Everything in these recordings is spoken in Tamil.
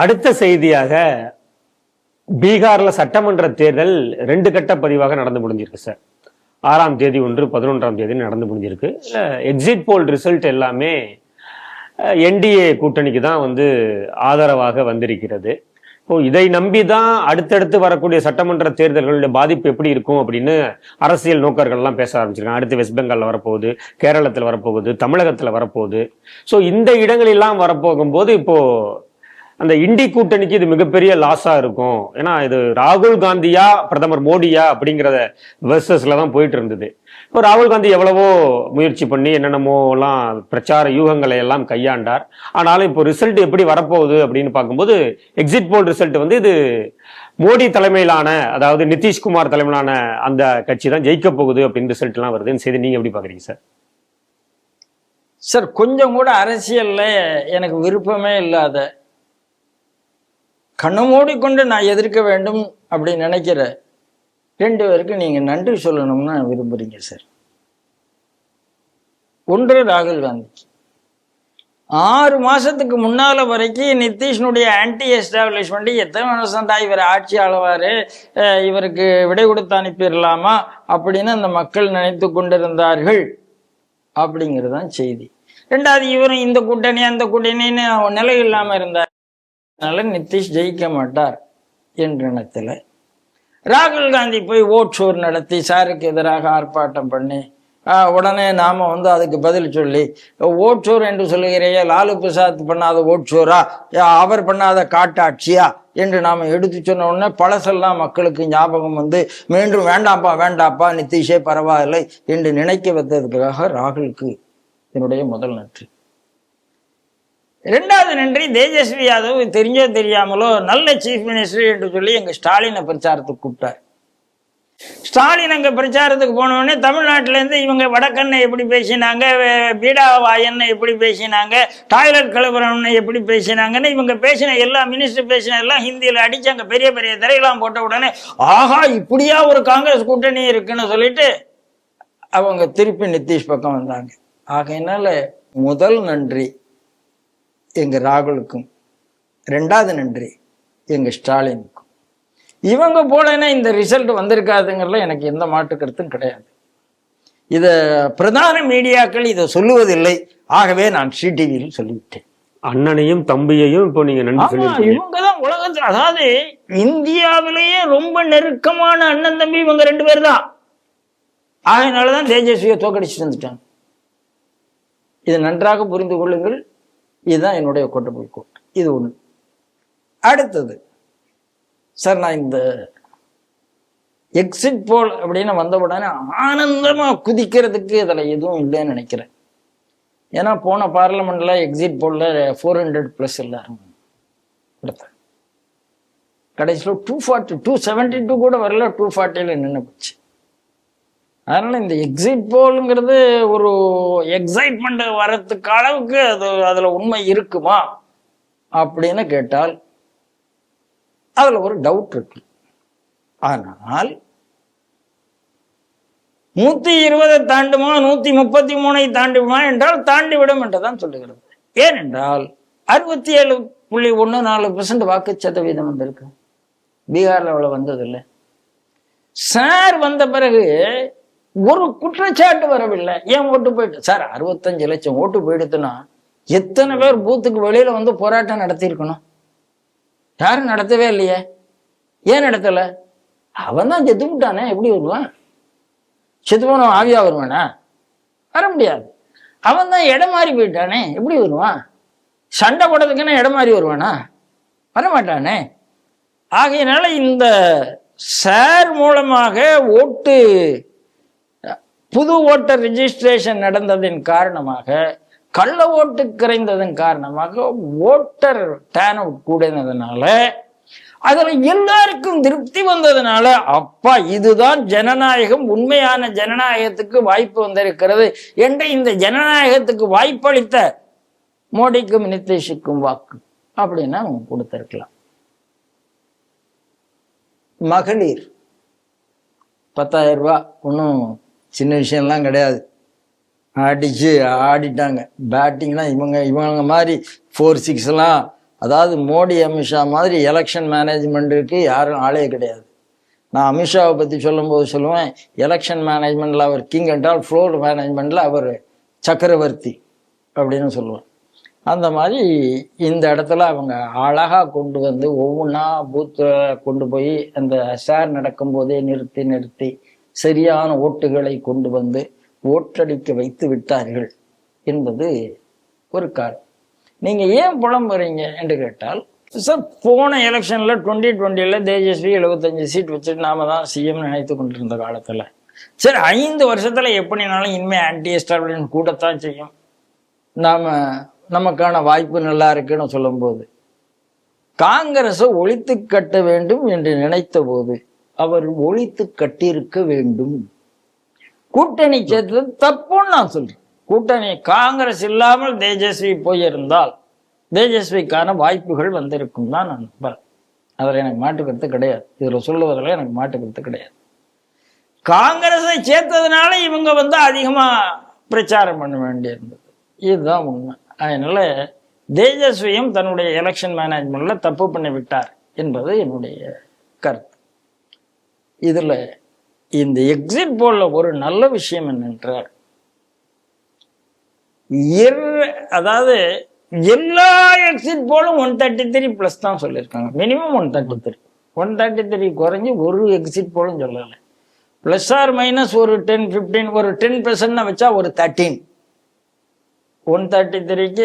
அடுத்த செய்தியாக பீகார்ல சட்டமன்ற தேர்தல் ரெண்டு கட்ட பதிவாக நடந்து முடிஞ்சிருக்கு சார். ஆறாம் தேதி ஒன்று பதினொன்றாம் தேதி நடந்து முடிஞ்சிருக்கு. எக்ஸிட் போல் ரிசல்ட் எல்லாமே என்டிஏ கூட்டணிக்கு தான் வந்து ஆதரவாக வந்திருக்கிறது. இப்போ இதை நம்பி தான் அடுத்தடுத்து வரக்கூடிய சட்டமன்ற தேர்தல்களுடைய பாதிப்பு எப்படி இருக்கும் அப்படின்னு அரசியல் நோக்கர்கள்லாம் பேச ஆரம்பிச்சிருக்காங்க. அடுத்து வெஸ்ட் பெங்காலில் வரப்போகுது கேரளத்தில் வரப்போகுது தமிழகத்தில் வரப்போகுது. ஸோ இந்த இடங்களெல்லாம் வரப்போகும்போது இப்போது அந்த இண்டி கூட்டணிக்கு இது மிகப்பெரிய லாஸா இருக்கும். ஏன்னா இது ராகுல் காந்தியா பிரதமர் மோடியா அப்படிங்கிறத வெர்சஸ்ல தான் போயிட்டு இருந்தது. இப்போ ராகுல் காந்தி எவ்வளவோ முயற்சி பண்ணி என்னென்னமோ எல்லாம் பிரச்சார யூகங்களை எல்லாம் கையாண்டார். ஆனாலும் இப்போ ரிசல்ட் எப்படி வரப்போகுது அப்படின்னு பார்க்கும்போது எக்ஸிட் போல் ரிசல்ட் வந்து இது மோடி தலைமையிலான அதாவது நிதிஷ்குமார் தலைமையிலான அந்த கட்சி தான் ஜெயிக்க போகுது அப்படின்னு ரிசல்ட்லாம் வருதுன்னு செய்தி நீங்க எப்படி பாக்குறீங்க சார்? சார் கொஞ்சம் கூட அரசியல்ல எனக்கு விருப்பமே இல்லாத கண்ணு மூடிக்கொண்டு நான் எதிர்க்க வேண்டும் அப்படின்னு நினைக்கிற ரெண்டு பேருக்கு நீங்கள் நன்றி சொல்லணும்னு விரும்புகிறீங்க சார் ஒன்று ராகுல் காந்தி ஆறு மாதத்துக்கு முன்னால வரைக்கும் நிதிஷ்னுடைய ஆன்டி எஸ்டாப்ளிஷ்மெண்ட் எத்தனை வருஷம்டா இவர் ஆட்சி ஆளவாரு இவருக்கு விடை கொடுத்து அனுப்பிடலாமா அப்படின்னு அந்த மக்கள் நினைத்து கொண்டிருந்தார்கள் அப்படிங்கிறது தான் செய்தி. ரெண்டாவது இவரும் இந்த கூட்டணி அந்த கூட்டணின்னு நிலை இல்லாமல் இருந்தார். அதனால நிதிஷ் ஜெயிக்க மாட்டார் என்ற எண்ணத்தில். ராகுல் காந்தி போய் ஓட் ஷோர் நடத்தி சாருக்கு எதிராக ஆர்ப்பாட்டம் பண்ணி உடனே நாம் வந்து அதுக்கு பதில் சொல்லி ஓட் ஷோர் என்று சொல்லுகிறைய லாலு பிரசாத் பண்ணாத ஓட் ஷோரா அவர் பண்ணாத காட்டாட்சியா? என்று நாம் எடுத்து சொன்ன உடனே பழசெல்லாம் மக்களுக்கு ஞாபகம் வந்து மீண்டும் வேண்டாம்ப்பா வேண்டாப்பா நிதிஷே பரவாயில்லை என்று நினைக்க வைத்ததுக்காக ராகுலுக்கு என்னுடைய முதல் நன்றி. ரெண்டாவது நன்றி தேஜஸ்வி யாதவ் தெரிஞ்சோ தெரியாமலோ நல்ல சீஃப் மினிஸ்டர் என்று சொல்லி எங்கள் ஸ்டாலினை பிரச்சாரத்துக்கு கூப்பிட்டார். ஸ்டாலின் அங்கே பிரச்சாரத்துக்கு போனோடனே தமிழ்நாட்டிலேருந்து இவங்க வடக்கண்ணை எப்படி பேசினாங்க பீடாவாயன்னு பீடா வாயன்னு எப்படி பேசினாங்க டாய்லெட் கலவரம்னு எப்படி பேசினாங்கன்னு இவங்க பேசின எல்லா மினிஸ்டர் பேசின எல்லாம் ஹிந்தியில் அடித்து அங்கே பெரிய பெரிய திரையெல்லாம் போட்ட உடனே ஆஹா இப்படியா ஒரு காங்கிரஸ் கூட்டணி இருக்குன்னு சொல்லிட்டு அவங்க திருப்பி நிதிஷ் பக்கம் வந்தாங்க. ஆகையினால முதல் நன்றி. எங்க ராகுலுக்கும் ரெண்டாவது நன்றி எங்க ஸ்டாலினுக்கும். இவங்க போலனா இந்த ரிசல்ட் வந்திருக்காதுங்கிறதுல எனக்கு எந்த மாற்று கருத்தும் கிடையாது. இத பிரதான மீடியாக்கள் இதை சொல்லுவதில்லை. ஆகவே நான் டிவியில் சொல்லிவிட்டேன். அண்ணனையும் தம்பியையும் இப்போ நீங்க நன்றி இவங்க தான் உலகத்துல அதாவது இந்தியாவிலேயே ரொம்ப நெருக்கமான அண்ணன் தம்பி இவங்க ரெண்டு பேர் தான் ஆகையினாலதான் தேஜஸ்வியை தோக்கடிச்சுட்டு வந்துட்டாங்க. இது நன்றாக புரிந்து கொள்ளுங்கள். இதுதான் என்னுடைய கோட்டபுல் கோட் இது ஒன்று அடுத்தது சார் நான் இந்த எக்ஸிட் போல் அப்படின்னு வந்த உடனே ஆனந்தமாக குதிக்கிறதுக்கு இதில் எதுவும் இல்லைன்னு நினைக்கிறேன். ஏன்னா போன பார்லமெண்ட்டில் எக்ஸிட் போலில் ஃபோர் ஹண்ட்ரட் ப்ளஸ் எல்லாரும் கடைசியில் two forty two seventy two கூட வரல டூ ஃபார்ட்டியில் நின்று போச்சு. அதனால இந்த எக்ஸிட் போலுங்கிறது ஒரு எக்ஸைட்மெண்ட் வரத்துக்கு அளவுக்கு அது அதுல உண்மை இருக்குமா அப்படின்னு கேட்டால் அதில் ஒரு டவுட் இருக்கு. ஆனால் நூத்தி இருபதை தாண்டுமா நூத்தி முப்பத்தி மூணை தாண்டுமா என்றால் தாண்டிவிடும் என்றுதான் சொல்லுகிறது. ஏனென்றால் அறுபத்தி ஏழு புள்ளி ஒன்று நாலு பெர்சன்ட் வாக்கு சதவீதம் வந்திருக்கு. பீகாரில் அவ்வளவு வந்ததில்லை. சார் வந்த பிறகு ஒரு குற்றச்சாட்டு வரவில்லை. ஏன் ஓட்டு போயிட்டு? சார் அறுபத்தஞ்சு லட்சம் ஓட்டு போயிடுத்துன்னா எத்தனை பேர் பூத்துக்கு வெளியில வந்து போராட்டம் நடத்தியிருக்கணும்? யாரும் நடத்தவே இல்லையே. ஏன் நடத்தல? அவன் தான் செத்து விட்டானே எப்படி வருவான்? செத்து போனவன் ஆவியா வருவானா? வர முடியாது. அவன் தான் இடம் மாறி போயிட்டானே. எப்படி வருவான்? சண்டை போடுறதுக்குன்னு இடம் மாறி வருவானா? வரமாட்டானே. ஆகையினால இந்த சார் மூலமாக ஓட்டு புது ஓட்டர் ரிஜிஸ்ட்ரேஷன் நடந்ததின் காரணமாக கள்ள ஓட்டு குறைந்ததன் காரணமாக ஓட்டர் டேன் அவுட் கூடினதுனால அதில் எல்லாருக்கும் திருப்தி வந்ததுனால அப்பா இதுதான் ஜனநாயகம் உண்மையான ஜனநாயகத்துக்கு வாய்ப்பு வந்திருக்கிறது என்ற இந்த ஜனநாயகத்துக்கு வாய்ப்பளித்த மோடிக்கும் நிதிஷுக்கும் வாக்கு. அப்படின்னா அவங்க கொடுத்துருக்கலாம். மகளிர் பத்தாயிரம் ரூபா ஒன்றும் சின்ன விஷயம்லாம் கிடையாது. ஆடிச்சு ஆடிட்டாங்க. பேட்டிங்லாம் இவங்க இவங்க மாதிரி ஃபோர் சிக்ஸ்லாம் அதாவது மோடி அமித்ஷா மாதிரி எலெக்ஷன் மேனேஜ்மெண்ட்டுக்கு யாரும் ஆளே கிடையாது. நான் அமித்ஷாவை பற்றி சொல்லும்போது சொல்லுவேன் எலெக்ஷன் மேனேஜ்மெண்ட்டில் அவர் கிங் என்றால் ஃப்ளோர் மேனேஜ்மெண்ட்டில் அவர் சக்கரவர்த்தி அப்படின்னு சொல்லுவேன். அந்த மாதிரி இந்த இடத்துல அவங்க அழகாக கொண்டு வந்து ஒவ்வொன்றா பூத்தில் கொண்டு போய் அந்த ஷேர் நடக்கும்போதே நிறுத்தி நிறுத்தி சரியான ஓட்டுகளை கொண்டு வந்து ஓட்டடிக்க வைத்து விட்டார்கள் என்பது ஒரு காரணம். நீங்க ஏன் புலம்புறீங்க என்று கேட்டால் சார் போன எலெக்ஷன்ல டுவெண்ட்டி டுவெண்ட்டில தேஜஸ்வி எழுபத்தஞ்சு சீட் வச்சுட்டு நாம தான் சிஎம் நினைத்து கொண்டிருந்த காலத்துல. சரி ஐந்து வருஷத்துல எப்படினாலும் இனிமே ஆன்டி எஸ்டாப்ளிஷ் கூட்டத்தான் செய்யும். நாம நமக்கான வாய்ப்பு நல்லா இருக்குன்னு சொல்லும்போது காங்கிரஸை ஒழித்து கட்ட வேண்டும் என்று நினைத்த போது அவர் ஒழித்து கட்டியிருக்க வேண்டும். கூட்டணி சேர்த்தது தப்புன்னு நான் சொல்றேன். கூட்டணி காங்கிரஸ் இல்லாமல் தேஜஸ்வி போயிருந்தால் தேஜஸ்விக்கான வாய்ப்புகள் வந்திருக்கும் தான் நான் நம்புறேன். அதில் எனக்கு மாற்று கருத்து கிடையாது. இதில் சொல்லுவதில் எனக்கு மாற்று கருத்து கிடையாது. காங்கிரஸை சேர்த்ததுனால இவங்க வந்து அதிகமா பிரச்சாரம் பண்ண வேண்டியிருந்தது. இதுதான் உண்மை. அதனால தேஜஸ்வியும் தன்னுடைய எலெக்ஷன் மேனேஜ்மெண்ட்ல தப்பு பண்ணி விட்டார் என்பது என்னுடைய கருத்து. இதில் இந்த எக்ஸிட் போலில் ஒரு நல்ல விஷயம் என்னென்றால் இர்- அதாவது எல்லா எக்ஸிட் போலும் ஒன் தேர்ட்டி த்ரீ ப்ளஸ் தான் சொல்லியிருக்காங்க. Minimum one thirty three one thirty three குறைஞ்சி ஒரு எக்ஸிட் போலும் சொல்லலை. ப்ளஸ் ஆர் மைனஸ் ஒரு டென் ஃபிஃப்டீன் ஒரு டென் பெர்சன்ட் வச்சா ஒரு தேர்ட்டீன் ஒன் தேர்ட்டி த்ரீக்கு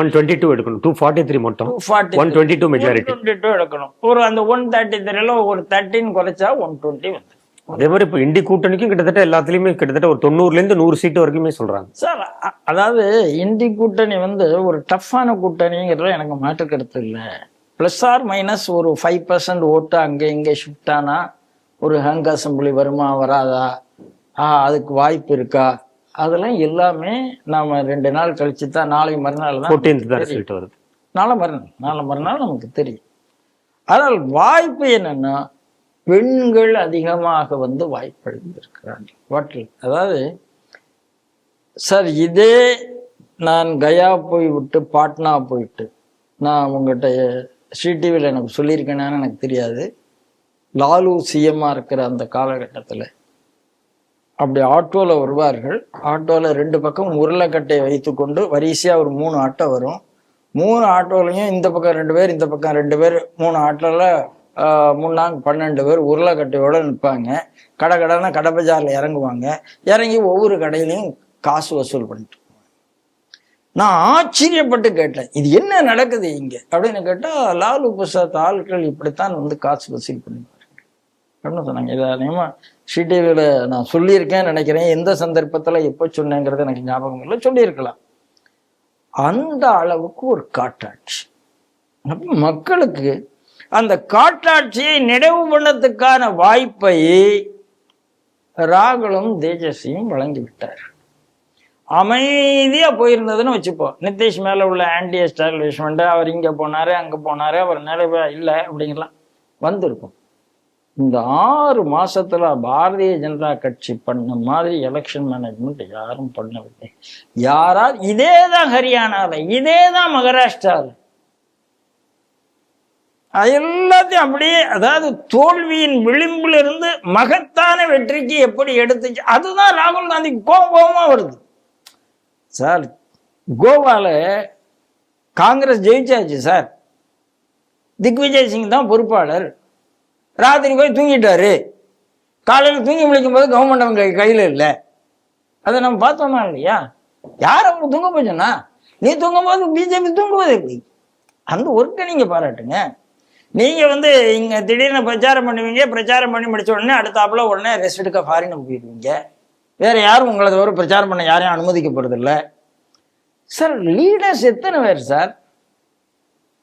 ஒன் டுவெண்ட்டி டூ எடுக்கணும். டூ ஃபார்ட்டி த்ரீ மட்டும். Forty one twenty two majority twenty two எடுக்கணும். ஒரு அந்த ஒன் தேர்ட்டி த்ரீல ஒரு தேர்ட்டின் குறைச்சா ஒன் டுவெண்ட்டி வந்து. அதே மாதிரி இப்போ இண்டி கூட்டணிக்கும் கிட்டத்தட்ட எல்லாத்துலயுமே கிட்டத்தட்ட ஒரு தொண்ணூறுல இருந்து நூறு சீட்டு வரைக்குமே சொல்றாங்க. சார் அதாவது இந்தி கூட்டணி வந்து ஒரு டஃப்பான கூட்டணிங்கிறதுல எனக்கு மாற்று கருத்து இல்லை. ப்ளஸ் ஆர் மைனஸ் ஒரு ஃபைவ் பர்சன்ட் ஓட்டு அங்கே இங்கே ஷிஃப்ட் ஆனா ஒரு ஹங் அசம்பிளி வருமா வராதா? ஆ அதுக்கு வாய்ப்பு இருக்கா? அதெல்லாம் எல்லாமே நாம ரெண்டு நாள் கழிச்சு தான் நாளை மறுநாள் தான் ரிசல்ட் வருது. நாளை மறுநாள் நாளை மறுநாள் நமக்கு தெரியும். ஆனால் வாய்ப்பு என்னன்னா பெண்கள் அதிகமாக வந்து வாய்ப்பளித்திருக்கிறார்கள் வாட்டில் அதாவது சார் இதே நான் கயா போய் விட்டு பாட்னா போயிட்டு நான் உங்கள்கிட்ட ஸ்ரீ டிவியில் எனக்கு சொல்லியிருக்கேனான்னு எனக்கு தெரியாது. லாலு சிஎம்மாக இருக்கிற அந்த காலகட்டத்தில் அப்படி ஆட்டோவில் வருவார்கள். ஆட்டோவில் ரெண்டு பக்கம் உருளைக்கட்டையை வைத்துக்கொண்டு வரிசையாக ஒரு மூணு ஆட்டோ வரும். மூணு ஆட்டோலையும் இந்த பக்கம் ரெண்டு பேர் இந்த பக்கம் ரெண்டு பேர். மூணு ஆட்டோவில் முன்னாங்க பன்னெண்டு பேர் உருளைக்கட்டையோடு நிற்பாங்க. கடை கடைனா கடை பஜாரில் இறங்குவாங்க. இறங்கி ஒவ்வொரு கடையிலையும் காசு வசூல் பண்ணிட்டு நான் ஆச்சரியப்பட்டு கேட்டேன் இது என்ன நடக்குது இங்கே? அப்படின்னு கேட்டால் லாலு பிரசாத் ஆட்கள் இப்படித்தான் வந்து காசு வசூல் பண்ணுவாங்க அப்படின்னு சொன்னாங்க. இதை அதிகமாக ஷீடிவியில் நான் சொல்லியிருக்கேன் நினைக்கிறேன். எந்த சந்தர்ப்பத்துல எப்போ சொன்னேங்கிறது எனக்கு ஞாபகம் இல்லை. சொல்லியிருக்கலாம். அந்த அளவுக்கு ஒரு காட்டாட்சி. மக்களுக்கு அந்த காட்டாட்சியை நிறைவு பண்ணத்துக்கான வாய்ப்பை ராகுலும் தேஜஸ்வியும் வழங்கி அமைதியாக அமைதியா போயிருந்ததுன்னு வச்சுப்போம். நிதிஷ் மேல உள்ள ஆன்டி எஸ்டாப்ளிஷ்மெண்ட்டு அவர் இங்க போனாரு அங்க போனாரு அவர் நிறைவே இல்லை அப்படிங்கலாம் வந்திருக்கும். இந்த ஆறு மாசத்துல பாரதிய ஜனதா கட்சி பண்ண மாதிரி எலெக்ஷன் மேனேஜ்மெண்ட் யாரும் பண்ணவில்லை. யாரால் இதே தான் ஹரியானால இதே தான் மகாராஷ்டிரால. அது எல்லாத்தையும் அப்படியே அதாவது தோல்வியின் விளிம்புல இருந்து மகத்தான வெற்றிக்கு எப்படி எடுத்துச்சு? அதுதான் ராகுல் காந்தி கோபம் கோபமா வருது. சார் கோவால காங்கிரஸ் ஜெயிச்சாச்சு சார். திக்விஜய் சிங் தான் பொறுப்பாளர். ராத்திரி போய் தூங்கிட்டாரு. காலையில் தூங்கி முழிக்கும் போது கவர்மெண்ட் அவங்க கையில் இல்லை. அதை நம்ம பார்த்தோமா இல்லையா? யார் அவங்க தூங்க போச்சுன்னா நீ தூங்கும் போது பிஜேபி தூங்குவது எப்படி? அந்த ஒர்க்கை நீங்கள் பாராட்டுங்க. நீங்கள் வந்து இங்கே திடீர்னு பிரச்சாரம் பண்ணுவீங்க பிரச்சாரம் பண்ணி முடிச்ச உடனே அடுத்தாப்புல உடனே ரெஸ்ட் எடுக்க ஃபாரினுக்கு போயிடுவீங்க. வேறு யாரும் உங்களை தவிர பிரச்சாரம் பண்ண யாரையும் அனுமதிக்க சார் லீடர்ஸ் எத்தனை பேர் சார்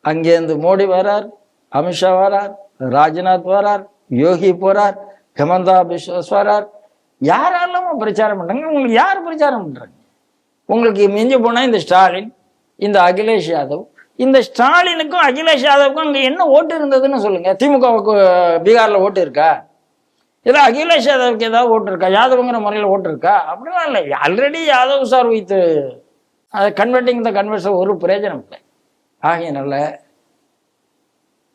அங்கேருந்து மோடி வரார் அமித்ஷா வரார் ராஜ்நாத் போறார் யோகி போறார் ஹெமந்தா பிஸ்வாஸ் வரார் யாரெல்லாம் பிரச்சாரம் பண்றாங்க உங்களுக்கு யார் பிரச்சாரம் பண்றாங்க? உங்களுக்கு மிஞ்சி போனா இந்த ஸ்டாலின் இந்த அகிலேஷ் யாதவ். இந்த ஸ்டாலினுக்கும் அகிலேஷ் யாதவுக்கும் அங்கே என்ன ஓட்டு இருந்ததுன்னு சொல்லுங்க. திமுகவுக்கு பீகாரில் ஓட்டு இருக்கா? ஏதோ அகிலேஷ் யாதவுக்கு ஏதாவது ஓட்டு இருக்கா? யாதவுங்கிற முறையில் ஓட்டு இருக்கா? அப்படிலாம் இல்லை. ஆல்ரெடி யாதவ் சார் வைத்து அதை கன்வெர்ட்டிங் த கன்வெர்ஷன் ஒரு பிரயோஜனம் இல்லை. ஆகையனால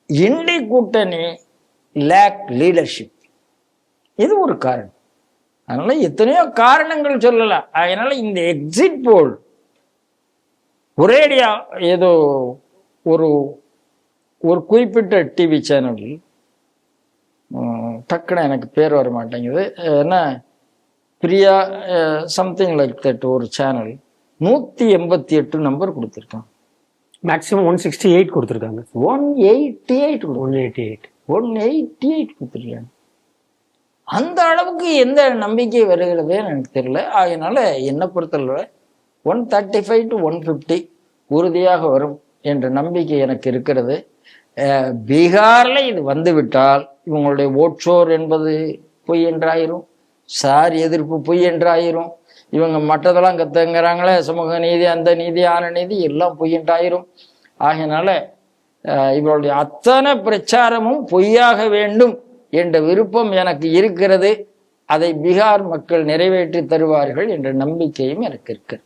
இண்டி கூட்டணி லேக் லீடர்ஷிப் இது ஒரு காரணம். அதனால எத்தனையோ காரணங்கள் சொல்லலாம். அதனால இந்த எக்ஸிட் போல் ஒரேடியா ஏதோ ஒரு ஒரு குறிப்பிட்ட டிவி சேனல் டக்குன்னு எனக்கு பேர் வர மாட்டேங்குது. என்ன? பிரியா சம்திங் லைக் தட் ஒரு சேனல் நூற்றி எண்பத்தி எட்டு நம்பர் கொடுத்துருக்கான். மேக்ஸிமம் ஒன் சிக்ஸ்டி எயிட் கொடுத்துருக்காங்க. One eighty eight one eighty eight one eighty eight கொடுத்துருக்காங்க. அந்த அளவுக்கு எந்த நம்பிக்கை வருகிறது எனக்கு தெரியல. அதனால என்னை பொறுத்தளவு one thirty five to one fifty உறுதியாக வரும் என்ற நம்பிக்கை எனக்கு இருக்கிறது. பீகார்ல இது வந்துவிட்டால் இவங்களுடைய ஓட்சோர் என்பது பொய் என்றாயிரும் சார் எதிர்ப்பு பொய் என்றாயிரும் இவங்க மற்றதெல்லாம் கத்துங்கிறாங்களே சமூக நீதி அந்த நீதி ஆன நீதி எல்லாம் பொய் என்றாயிரும் ஆகையினால இவருடைய அத்தனை பிரச்சாரமும் பொய்யாக வேண்டும் என்ற விருப்பம் எனக்கு இருக்கிறது. அதை பீகார் மக்கள் நிறைவேற்றி தருவார்கள் என்ற நம்பிக்கையும் எனக்கு இருக்கிறது